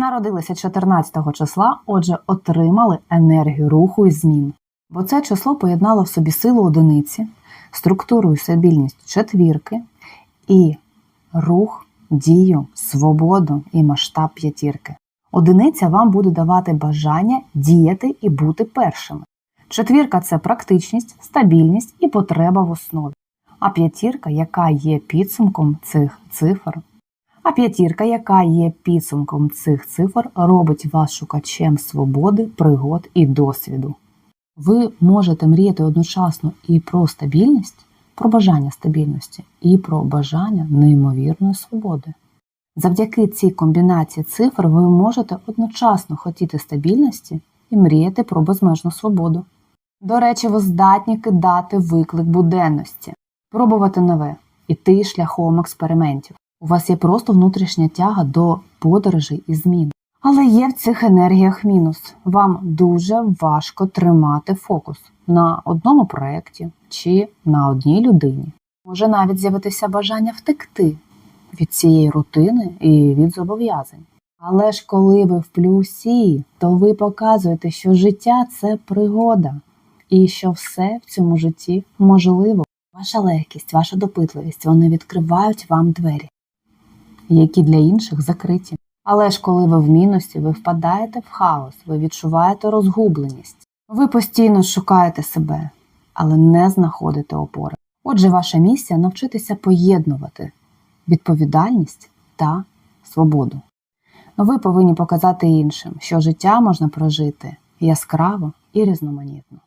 Народилися 14 числа, отже, отримали енергію руху і змін. Бо це число поєднало в собі силу одиниці, структуру і стабільність четвірки і рух, дію, свободу і масштаб п'ятірки. Одиниця вам буде давати бажання діяти і бути першими. Четвірка це практичність, стабільність і потреба в основі. А п'ятірка, яка є підсумком цих цифр, а п'ятірка, яка є підсумком цих цифр, робить вас шукачем свободи, пригод і досвіду. Ви можете мріяти одночасно і про стабільність, про бажання стабільності, і про бажання неймовірної свободи. Завдяки цій комбінації цифр ви можете одночасно хотіти стабільності і мріяти про безмежну свободу. До речі, ви здатні кидати виклик буденності, пробувати нове, іти шляхом експериментів. У вас є просто внутрішня тяга до подорожей і змін. Але є в цих енергіях мінус. Вам дуже важко тримати фокус на одному проєкті чи на одній людині. Може навіть з'явитися бажання втекти від цієї рутини і від зобов'язань. Але ж коли ви в плюсі, то ви показуєте, що життя це пригода, і що все в цьому житті можливо. Ваша легкість, ваша допитливість вони відкривають вам двері, які для інших закриті. Але ж коли ви в мінусі, ви впадаєте в хаос, ви відчуваєте розгубленість. Ви постійно шукаєте себе, але не знаходите опори. Отже, ваша місія навчитися поєднувати відповідальність та свободу. Ви повинні показати іншим, що життя можна прожити яскраво і різноманітно.